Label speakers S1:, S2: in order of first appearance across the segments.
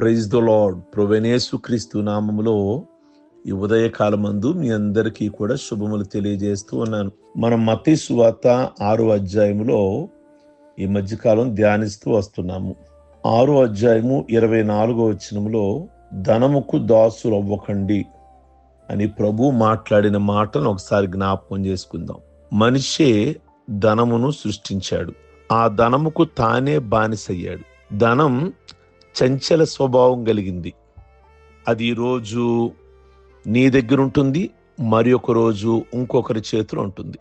S1: Praise the lord ప్రొవెనేసు క్రీస్తు నామములో ఈ ఉదయకాలమందు మీ అందరికీ కూడా శుభములు తెలియజేస్తూ ఉన్నాను. మనం మతి సువాత ఆరో అధ్యాయములో ఈ మధ్యకాలం ధ్యానిస్తూ వస్తున్నాము. ఆరో అధ్యాయము ఇరవై నాలుగో వచనములో ధనముకు దాసులు అవ్వకండి అని ప్రభు మాట్లాడిన మాటను ఒకసారి జ్ఞాపకం చేసుకుందాం. మనిషే ధనమును సృష్టించాడు. ఆ ధనముకు తానే బానిసయ్యాడు. ధనం చంచల స్వభావం కలిగింది. అది ఈరోజు నీ దగ్గర ఉంటుంది మరి ఒక రోజు ఇంకొకరి చేతిలో ఉంటుంది.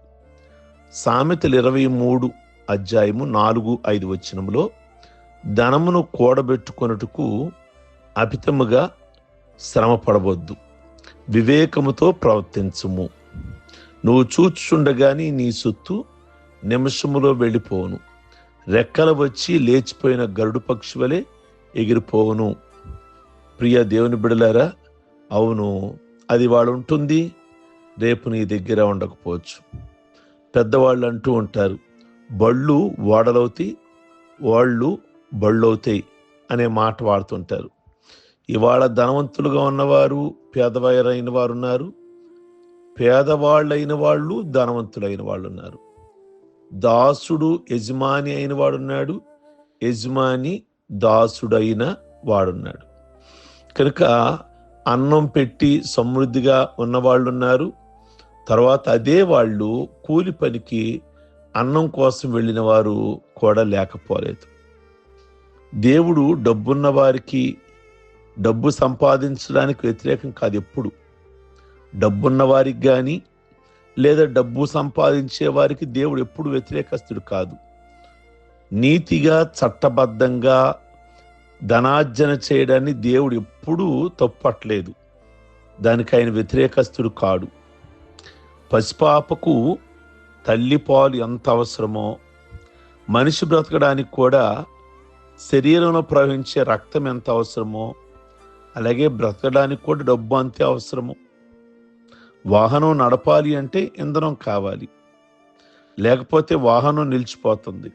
S1: సామెతలు ఇరవై మూడు అధ్యాయము నాలుగు ఐదు వచనములో ధనమును కూడబెట్టుకొనుటకు అపితముగా శ్రమ పడవద్దు వివేకముతో ప్రవర్తించుము. నువ్వు చూచుండగాని నీ సొత్తు నిమిషములో వెళ్ళిపోను రెక్కలు వచ్చి లేచిపోయిన గరుడు పక్షి వలె ఎగిరిపోవును. ప్రియ దేవుని బిడలారా అవును అది వాళ్ళు ఉంటుంది రేపు నీ దగ్గర ఉండకపోవచ్చు. పెద్దవాళ్ళు అంటూ ఉంటారు బళ్ళు ఓడలవుతాయి వాళ్ళు బళ్ళవుతాయి అనే మాట వాడుతుంటారు. ఇవాళ ధనవంతులుగా ఉన్నవారు పేదవారైన వారు ఉన్నారు పేదవాళ్ళైన వాళ్ళు ధనవంతులైన వాళ్ళు ఉన్నారు దాసుడు యజమాని అయిన వాడున్నాడు యజమాని దాసుడైన వాడున్నాడు. కనుక అన్నం పెట్టి సమృద్ధిగా ఉన్నవాళ్ళు ఉన్నారు తర్వాత అదే వాళ్ళు కూలి పనికి అన్నం కోసం వెళ్ళిన వారు కూడా లేకపోలేదు. దేవుడు డబ్బున్న వారికి డబ్బు సంపాదించడానికి వ్యతిరేకం కాదు ఎప్పుడు. డబ్బున్న వారికి కానీ లేదా డబ్బు సంపాదించే వారికి దేవుడు ఎప్పుడు వ్యతిరేకస్తుడు కాదు. నీతిగా చట్టబద్ధంగా ధనార్జన చేయడాన్ని దేవుడు ఎప్పుడూ తప్పట్లేదు దానికి ఆయన వ్యతిరేకస్తుడు కాడు. పసిపాపకు తల్లి పాలు ఎంత అవసరమో మనిషి బ్రతకడానికి కూడా శరీరంలో ప్రవహించే రక్తం ఎంత అవసరమో అలాగే బ్రతకడానికి కూడా డబ్బు అంతే అవసరము. వాహనం నడపాలి అంటే ఇంధనం కావాలి. లేకపోతే వాహనం నిలిచిపోతుంది.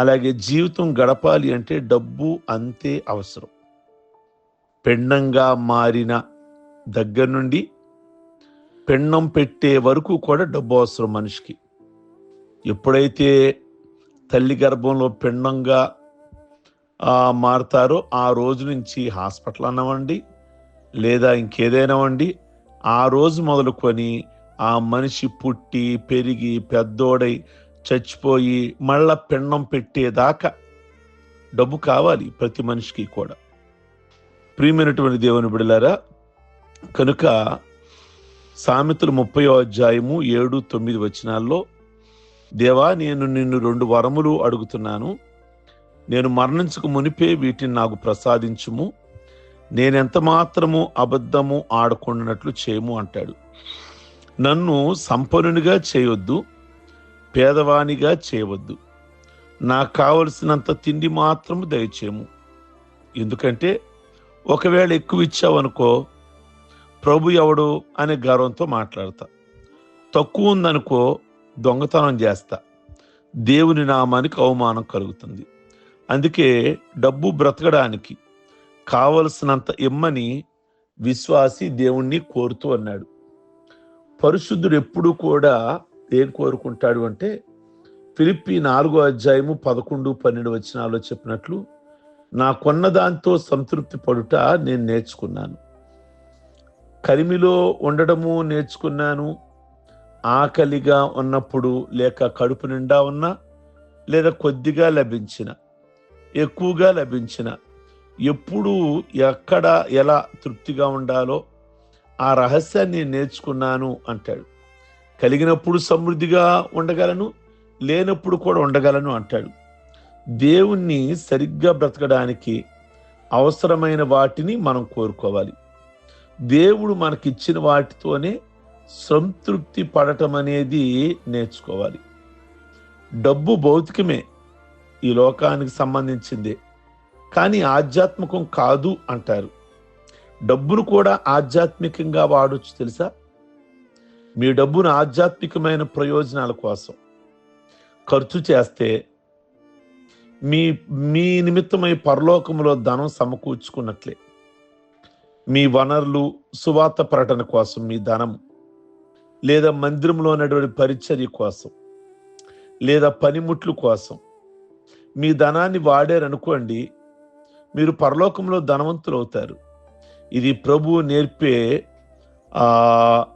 S1: అలాగే జీవితం గడపాలి అంటే డబ్బు అంతే అవసరం. పెండంగా మారిన దగ్గర నుండి పెండం పెట్టే వరకు కూడా డబ్బు అవసరం మనిషికి. ఎప్పుడైతే తల్లి గర్భంలో పెండంగా మారుతారో ఆ రోజు నుంచి హాస్పిటల్ అన్నవండి లేదా ఇంకేదైనా వండి ఆ రోజు మొదలుకొని ఆ మనిషి పుట్టి పెరిగి పెద్దోడై చచ్చిపోయి మళ్ళా పిండం పెట్టేదాకా డబ్బు కావాలి ప్రతి మనిషికి కూడా. ప్రియమైనటువంటి దేవుని బిడలారా కనుక సామెతలు ముప్పై అధ్యాయము ఏడు తొమ్మిది వచనాల్లో దేవా నేను నిన్ను రెండు వరములు అడుగుతున్నాను. నేను మరణించక మునిపే వీటిని నాకు ప్రసాదించుము. నేనెంత మాత్రము అబద్ధము ఆడకుండానట్లు చేయము అంటాడు. నన్ను సంపన్నునిగా చేయొద్దు. పేదవానిగా చేయవద్దు. నాకు కావలసినంత తిండి మాత్రము దయచేయము. ఎందుకంటే ఒకవేళ ఎక్కువ ఇచ్చావనుకో ప్రభు ఎవడు అనే గర్వంతో మాట్లాడతా. తక్కువ ఉందనుకో దొంగతనం చేస్తా. దేవుని నామానికి అవమానం కలుగుతుంది. అందుకే డబ్బు బ్రతకడానికి కావలసినంత ఇమ్మని విశ్వాసి దేవుణ్ణి కోరుతూ అన్నాడు. పరిశుద్ధుడు ఎప్పుడూ కూడా ఏం కోరుకుంటాడు అంటే ఫిలిప్పి నాలుగో అధ్యాయము పదకొండు పన్నెండు వచనాల్లో చెప్పినట్లు నాకున్న దాంతో సంతృప్తి పడుట నేను నేర్చుకున్నాను. కలిమిలో ఉండడము నేర్చుకున్నాను. ఆకలిగా ఉన్నప్పుడు లేక కడుపు నిండా ఉన్నా లేదా కొద్దిగా లభించిన ఎక్కువగా లభించిన ఎప్పుడు ఎక్కడ ఎలా తృప్తిగా ఉండాలో ఆ రహస్యాన్ని నేర్చుకున్నాను అంటాడు. కలిగినప్పుడు సమృద్ధిగా ఉండగలను లేనప్పుడు కూడా ఉండగలను అంటాడు. దేవుణ్ణి సరిగ్గా బ్రతకడానికి అవసరమైన వాటిని మనం కోరుకోవాలి. దేవుడు మనకిచ్చిన వాటితోనే సంతృప్తి పడటం అనేది నేర్చుకోవాలి. డబ్బు భౌతికమే ఈ లోకానికి సంబంధించిందే కానీ ఆధ్యాత్మికం కాదు అంటారు. డబ్బును కూడా ఆధ్యాత్మికంగా వాడొచ్చు తెలుసా? మీ డబ్బును ఆధ్యాత్మికమైన ప్రయోజనాల కోసం ఖర్చు చేస్తే మీ మీ నిమిత్తమై పరలోకంలో ధనం సమకూర్చుకున్నట్లే. మీ వనరులు సువార్త ప్రకటన కోసం మీ ధనం లేదా మందిరంలో ఉన్నటువంటి పరిచర్య కోసం లేదా పనిముట్లు కోసం మీ ధనాన్ని వాడారనుకోండి మీరు పరలోకంలో ధనవంతులు అవుతారు ఇది ప్రభువు నేర్పే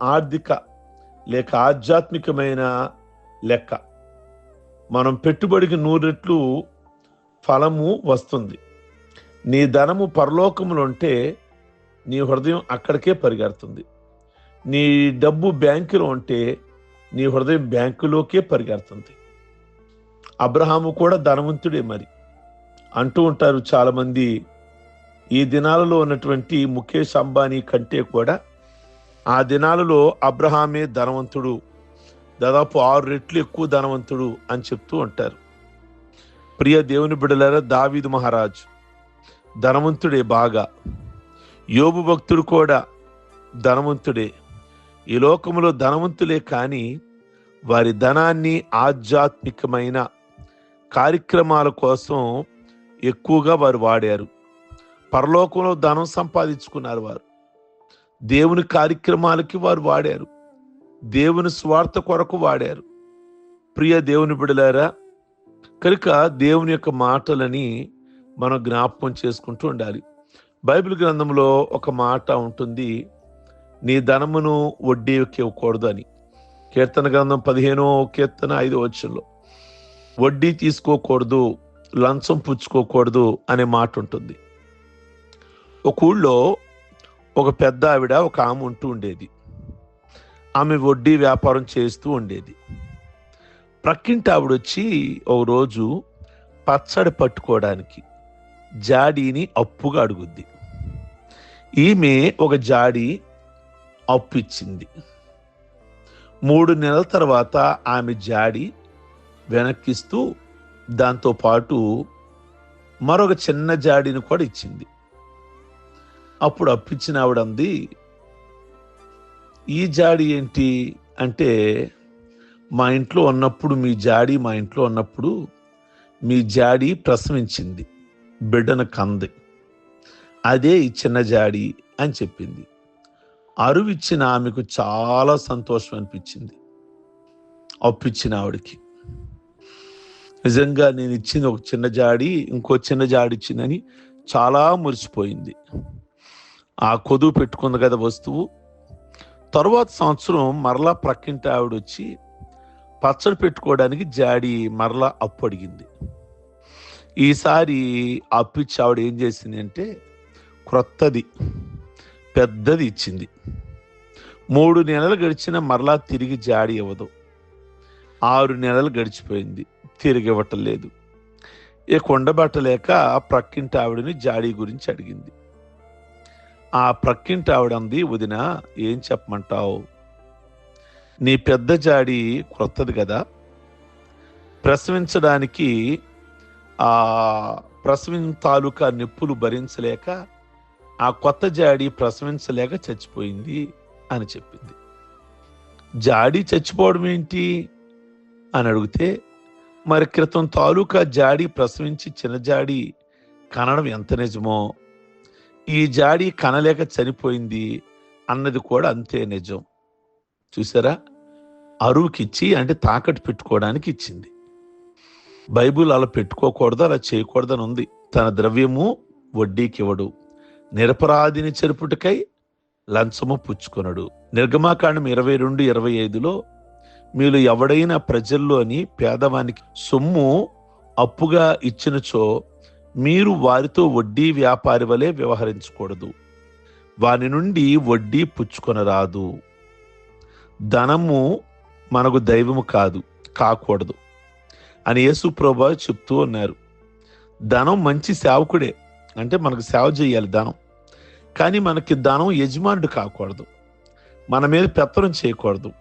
S1: ఆర్థిక లేక ఆధ్యాత్మికమైన లెక్క. మనం పెట్టుబడికి నూరెట్లు ఫలము వస్తుంది. నీ ధనము పరలోకములుంటే నీ హృదయం అక్కడికే పరిగెడుతుంది. నీ డబ్బు బ్యాంకులో ఉంటే నీ హృదయం బ్యాంకులోకే పరిగెడుతుంది. అబ్రహాము కూడా ధనవంతుడే మరి. అంటూ ఉంటారు చాలామంది. ఈ దినాలలో ఉన్నటువంటి ముఖేష్ అంబానీ కంటే కూడా ఆ దినాలలో అబ్రహామే ధనవంతుడు. దాదాపు ఆరు రెట్లు ఎక్కువ ధనవంతుడు అని చెప్తూ ఉంటారు. ప్రియ దేవుని బిడలారా దావీదు మహారాజు ధనవంతుడే బాగా. యోబు భక్తుడు కూడా ధనవంతుడే. ఈ లోకములో ధనవంతులే కానీ వారి ధనాన్ని ఆధ్యాత్మికమైన కార్యక్రమాల కోసం ఎక్కువగా వారు వాడారు. పరలోకంలో ధనం సంపాదించుకున్నారు వారు. దేవుని కార్యక్రమాలకి వారు వాడారు. దేవుని స్వార్థ కొరకు వాడారు. ప్రియ దేవుని బిడలారా కనుక దేవుని యొక్క మాటలని మనం జ్ఞాపకం చేసుకుంటూ ఉండాలి. బైబిల్ గ్రంథంలో ఒక మాట ఉంటుంది నీ ధనమును వడ్డీకి ఇవ్వకూడదు అని. కీర్తన గ్రంథం పదిహేనో కీర్తన ఐదో వచ్చంలో వడ్డీ తీసుకోకూడదు లంచం పుచ్చుకోకూడదు అనే మాట ఉంటుంది. ఒక ఊళ్ళో ఒక పెద్ద ఆవిడ ఒక ఆమె ఉంటూ ఉండేది. ఆమె వడ్డీ వ్యాపారం చేస్తూ ఉండేది. ప్రక్కింటి ఆవిడ వచ్చి ఒక రోజు పచ్చడి పట్టుకోవడానికి జాడీని అప్పుగా అడుగుద్ది. ఈమె ఒక జాడీ అప్పు ఇచ్చింది. మూడు నెలల తర్వాత ఆమె జాడి వెనక్కిస్తూ దాంతో పాటు మరొక చిన్న జాడీని కూడా ఇచ్చింది. అప్పుడు అప్పిచ్చిన ఆవిడ అంది ఈ జాడి ఏంటి? అంటే మా ఇంట్లో ఉన్నప్పుడు మీ జాడి మా ఇంట్లో ఉన్నప్పుడు మీ జాడి ప్రసవించింది బిడ్డను కంది. అదే ఈ చిన్న జాడి అని చెప్పింది. అరువిచ్చిన ఆమెకు చాలా సంతోషం అనిపించింది అప్పిచ్చిన ఆవిడకి. నిజంగా నేను ఇచ్చింది ఒక చిన్న జాడి ఇంకో చిన్న జాడి ఇచ్చిందని చాలా మురిసిపోయింది. ఆ కొదువు పెట్టుకుంది కదా వస్తువు. తర్వాత సంవత్సరం మరలా ప్రక్కింటి ఆవిడ వచ్చి పచ్చడి పెట్టుకోవడానికి జాడి మరలా అప్పు అడిగింది. ఈసారి అప్పిచ్చి ఆవిడ ఏం చేసింది అంటే క్రొత్తది పెద్దది ఇచ్చింది. మూడు నెలలు గడిచిన మరలా తిరిగి జాడి ఇవ్వదు. ఆరు నెలలు గడిచిపోయింది తిరిగి ఇవ్వటం లేదు. ఇక కొండబట్టలేక ప్రక్కింటి ఆవిడని జాడీ గురించి అడిగింది. ఆ ప్రక్కింటి ఆవిడంది వదిన ఏం చెప్పమంటావు? నీ పెద్ద జాడి క్రొత్తది కదా? ప్రసవించడానికి ఆ ప్రసవిం తాలూకా నొప్పులు భరించలేక ఆ కొత్త జాడి ప్రసవించలేక చచ్చిపోయింది అని చెప్పింది. జాడి చచ్చిపోవడం ఏంటి? అని అడిగితే మరి క్రితం తాలూకా జాడి ప్రసవించి చిన్న జాడి కనడం ఎంత నిజమో? ఈ జాడి కనలేక చనిపోయింది అన్నది కూడా అంతే నిజం. చూసారా? అరువుకిచ్చి అంటే తాకట్టు పెట్టుకోవడానికి ఇచ్చింది. బైబుల్ అలా పెట్టుకోకూడదు అలా చేయకూడదని ఉంది. తన ద్రవ్యము వడ్డీకి ఇవ్వడు నిరపరాధిని చెరుపుటకై లంచము పుచ్చుకొనడు. నిర్గమాకాండం ఇరవై రెండు ఇరవై ఐదులో మీరు ఎవడైనా ప్రజల్లోని పేదవానికి సొమ్ము అప్పుగా ఇచ్చినచో మీరు వారితో వడ్డీ వ్యాపారి వలె వ్యవహరించకూడదు. వాని నుండి వడ్డీ పుచ్చుకొనరాదు. ధనము మనకు దైవము కాదు కాకూడదు అని యేసు ప్రభా చెప్తూ ఉన్నారు. ధనం మంచి సేవకుడే అంటే మనకు సేవ చేయాలి ధనం. కానీ మనకి ధనం యజమానుడు కాకూడదు. మన మీద పెత్తనం చేయకూడదు.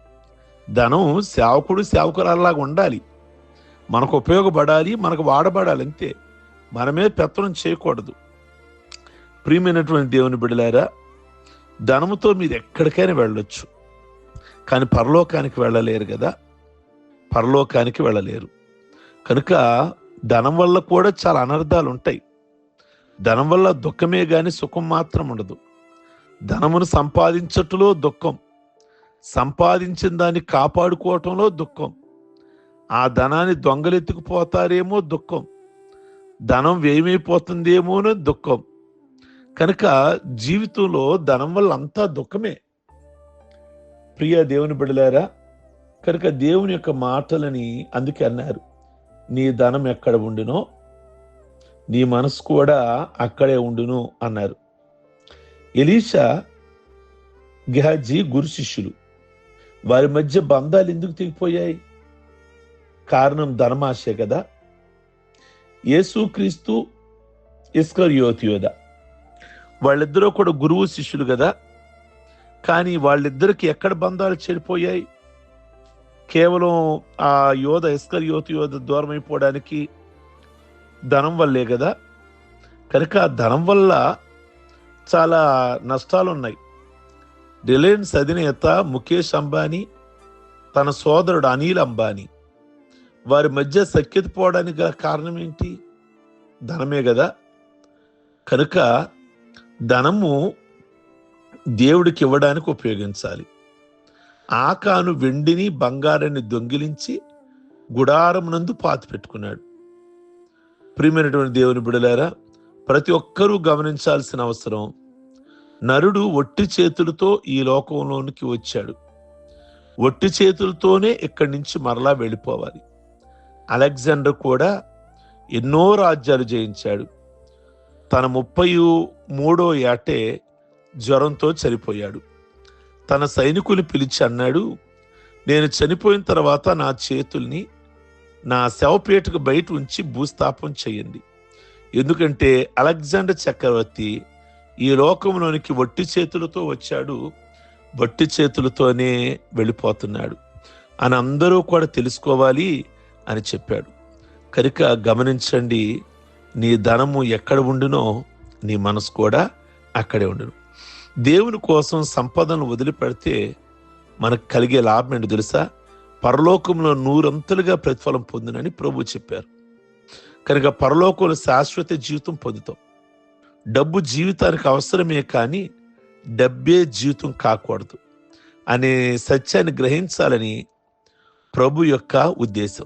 S1: ధనం సేవకుడు సేవకురాలాగా ఉండాలి. మనకు ఉపయోగపడాలి మనకు వాడబడాలి అంతే. మనమే పెత్తనం చేయకూడదు. ప్రియమైనటువంటి దేవుని బిడలారా ధనముతో మీరు ఎక్కడికైనా వెళ్ళొచ్చు. కానీ పరలోకానికి వెళ్ళలేరు కదా. పరలోకానికి వెళ్ళలేరు. కనుక ధనం వల్ల కూడా చాలా అనర్థాలు ఉంటాయి. ధనం వల్ల దుఃఖమే కానీ సుఖం మాత్రం ఉండదు. ధనమును సంపాదించటంలో దుఃఖం. సంపాదించిన దాన్ని కాపాడుకోవటంలో దుఃఖం. ఆ ధనాన్ని దొంగలెత్తుకుపోతారేమో దుఃఖం. ధనం వ్యయమైపోతుందేమో అని దుఃఖం. కనుక జీవితంలో ధనం వల్ల అంతా దుఃఖమే. ప్రియ దేవుని బిడలారా కనుక దేవుని యొక్క మాటలని అందుకే అన్నారు నీ ధనం ఎక్కడ ఉండునో నీ మనసు కూడా అక్కడే ఉండును అన్నారు. ఎలీషా గెహాజీ గురు శిష్యులు వారి మధ్య బంధాలు ఎందుకు తెగిపోయాయి? కారణం ధనమాశే కదా యేసుక్రీస్తు ఇస్కర్ యోధ. వాళ్ళిద్దరూ కూడా గురువు శిష్యులు కదా? కానీ వాళ్ళిద్దరికి ఎక్కడ బంధాలు చెడిపోయాయి? కేవలం ఆ యోధ ఇస్కర్ యోధ యోధ దూరం అయిపోవడానికి ధనం వల్లే కదా? కనుక ఆ ధనం వల్ల చాలా నష్టాలు ఉన్నాయి రిలయన్స్ అధినేత ముఖేష్ అంబానీ తన సోదరుడు అనిల్ అంబానీ వారి మధ్య సఖ్యత పోవడానికి గల కారణం ఏంటి? ధనమే కదా. కనుక ధనము దేవుడికి ఇవ్వడానికి ఉపయోగించాలి. ఆకాను వెండిని బంగారాన్ని దొంగిలించి గుడారమునందు పాతి పెట్టుకున్నాడు. ప్రియమైనటువంటి దేవుని బిడలారా ప్రతి ఒక్కరూ గమనించాల్సిన అవసరం. నరుడు ఒట్టి చేతులతో ఈ లోకంలోనికి వచ్చాడు. ఒట్టి చేతులతోనే ఇక్కడి నుంచి మరలా వెళ్ళిపోవాలి. అలెగ్జాండర్ కూడా ఎన్నో రాజ్యాలు జయించాడు. తన ముప్పై మూడో ఏటే జ్వరంతో చనిపోయాడు. తన సైనికులు పిలిచి అన్నాడు నేను చనిపోయిన తర్వాత నా చేతుల్ని నా శవపేటకు బయట ఉంచి భూస్థాపం చేయండి. ఎందుకంటే అలెగ్జాండర్ చక్రవర్తి ఈ లోకంలోనికి వట్టి చేతులతో వచ్చాడు వట్టి చేతులతోనే వెళ్ళిపోతున్నాడు. అని అందరూ కూడా తెలుసుకోవాలి. అని చెప్పాడు. కనుక గమనించండి నీ ధనము ఎక్కడ ఉండునో నీ మనసు కూడా అక్కడే ఉండును. దేవుని కోసం సంపదను వదిలిపెడితే మనకు కలిగే లాభం ఏంటి తెలుసా? పరలోకంలో నూరంతులుగా ప్రతిఫలం పొందినని ప్రభు చెప్పారు. కనుక పరలోకంలో శాశ్వత జీవితం పొందుతాం. డబ్బు జీవితానికి అవసరమే కానీ డబ్బే జీవితం కాకూడదు అనే సత్యాన్ని గ్రహించాలని ప్రభు యొక్క ఉద్దేశం.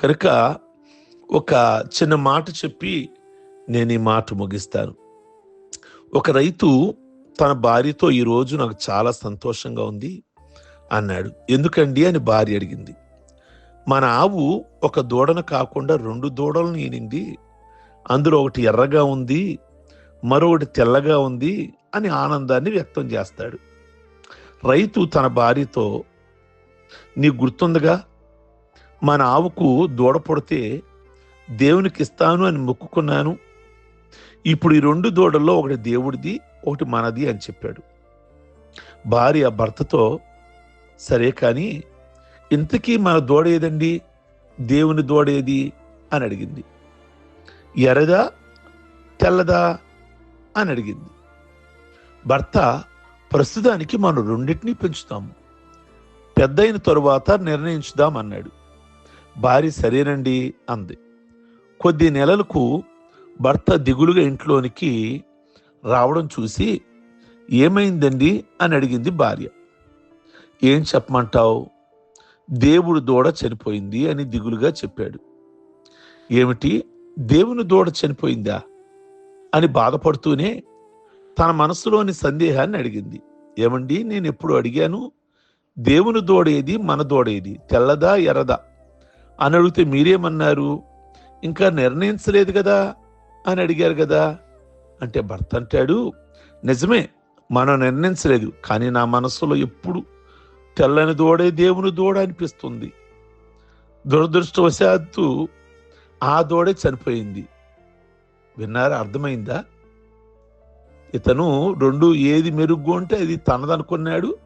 S1: కనుక ఒక చిన్న మాట చెప్పి నేను ఈ మాట ముగిస్తాను. ఒక రైతు తన భార్యతో ఈ రోజు నాకు చాలా సంతోషంగా ఉంది అన్నాడు. ఎందుకండి అని భార్య అడిగింది. మన ఆవు ఒక దూడను కాకుండా రెండు దూడలను ఈనింది. అందులో ఒకటి ఎర్రగా ఉంది మరొకటి తెల్లగా ఉంది అని ఆనందాన్ని వ్యక్తం చేస్తాడు. రైతు తన భార్యతో నీ గుర్తుందిగా? మన ఆవుకు దూడ పుడితే దేవునికి ఇస్తాను అని మొక్కుకున్నాను. ఇప్పుడు ఈ రెండు దూడల్లో ఒకటి దేవుడిది ఒకటి మనది అని చెప్పాడు. భార్య భర్తతో సరే కానీ ఇంతకీ మన దూడ ఏదండి? దేవుని దూడ ఏది? అని అడిగింది. ఎర్రదా తెల్లదా? అని అడిగింది. భర్త ప్రస్తుతానికి మనం రెండింటినీ పెంచుతాము. పెద్దయిన తరువాత నిర్ణయించుదాం అన్నాడు. భార్య సరేనండి అంది. కొద్ది నెలలకు భర్త దిగులుగా ఇంట్లోనికి రావడం చూసి ఏమైందండి అని అడిగింది భార్య. ఏం చెప్పమంటావు? దేవుడు దూడ చనిపోయింది అని దిగులుగా చెప్పాడు. ఏమిటి? దేవుని దూడ చనిపోయిందా? అని బాధపడుతూనే తన మనసులోని సందేహాన్ని అడిగింది. ఏమండి నేను ఎప్పుడు అడిగాను? దేవుని దూడేది మన దూడేది తెల్లదా? ఎర్రదా? అని అడిగితే మీరేమన్నారు? ఇంకా నిర్ణయించలేదు కదా? అని అడిగారు కదా. అంటే భర్త అంటాడు నిజమే మనం నిర్ణయించలేదు కానీ నా మనసులో ఎప్పుడు తెల్లని దూడే దేవుని దూడ అనిపిస్తుంది. దురదృష్టవశాత్తు ఆ దూడే చనిపోయింది. విన్నారా? అర్థమైందా? ఇతను రెండు ఏది మెరుగ్గు ఉంటే అది తనదనుకున్నాడు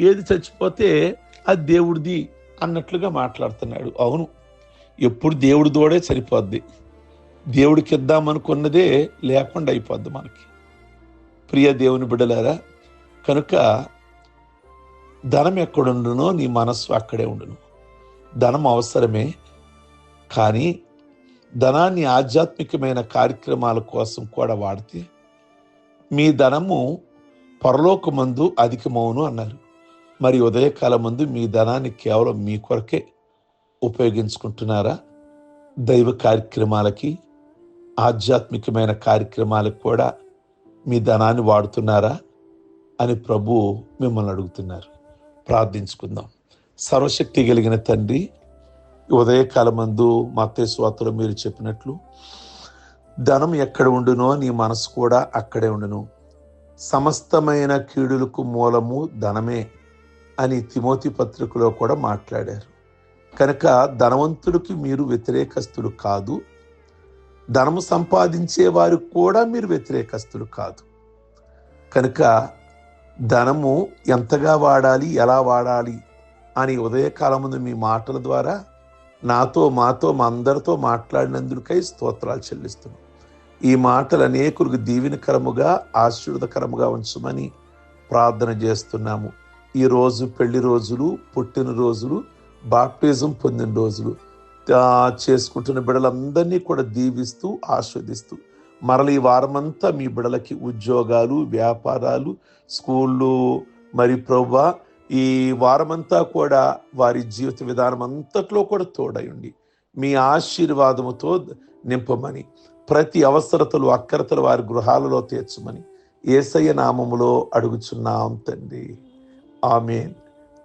S1: ఏది చచ్చిపోతే అది దేవుడిది అన్నట్లుగా మాట్లాడుతున్నాడు. అవును ఎప్పుడు దేవుడి దూడే సరిపోద్ది. దేవుడికి ఇద్దామనుకున్నదే లేకుండా అయిపోద్ది మనకి. ప్రియ దేవుని బిడ్డలారా కనుక ధనం ఎక్కడుండునో నీ మనస్సు అక్కడే ఉండును. ధనం అవసరమే కానీ ధనాన్ని ఆధ్యాత్మికమైన కార్యక్రమాల కోసం కూడా వాడితే మీ ధనము పరలోకమందు అధికమవును అన్నారు. మరి ఉదయకాలం ముందు మీ ధనాన్ని కేవలం మీ కొరకే ఉపయోగించుకుంటున్నారా? దైవ కార్యక్రమాలకి ఆధ్యాత్మికమైన కార్యక్రమాలకు కూడా మీ ధనాన్ని వాడుతున్నారా అని ప్రభు మిమ్మల్ని అడుగుతున్నారు. ప్రార్థించుకుందాం. సర్వశక్తి కలిగిన తండ్రి ఉదయకాలమందు ఉదయకాలం మందు మీరు చెప్పినట్లు ధనం ఎక్కడ ఉండునో నీ మనసు కూడా అక్కడే ఉండును. సమస్తమైన కీడులకు మూలము ధనమే అని తిమోతి పత్రికలో కూడా మాట్లాడారు. కనుక ధనవంతుడికి మీరు వ్యతిరేకస్తులు కాదు. ధనము సంపాదించే వారు కూడా మీరు వ్యతిరేకస్తులు కాదు. కనుక ధనము ఎంతగా వాడాలి ఎలా వాడాలి అని ఉదయకాలం ముందు మీ మాటల ద్వారా నాతో మాతో మా అందరితో మాట్లాడినందుకై స్తోత్రాలు చెల్లిస్తున్నాం. ఈ మాటలు అనేకులకు దీవెనకరముగా ఆశీర్వదకరముగా ఉంచమని ప్రార్థన చేస్తున్నాము. ఈ రోజు పెళ్ళి రోజులు పుట్టిన రోజులు బాప్టిజం పొందిన రోజులు. చేసుకుంటున్న బిడలందరినీ కూడా దీవిస్తూ ఆస్వాదిస్తూ మరల ఈ వారమంతా మీ బిడలకి ఉద్యోగాలు వ్యాపారాలు స్కూళ్ళు మరి ప్రవ్వ ఈ వారమంతా కూడా వారి జీవిత విధానం అంతట్లో కూడా తోడయుండి మీ ఆశీర్వాదముతో నింపమని ప్రతి అవసరతలు అక్కరతలు వారి గృహాలలో తీర్చమని ఏసయ్య నామములో అడుగుచున్నాం తండ్రి. ఆమెన్.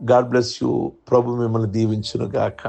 S1: గాడ్ బ్లెస్ యూ ప్రభు మిమ్మల్ని దీవించును గాక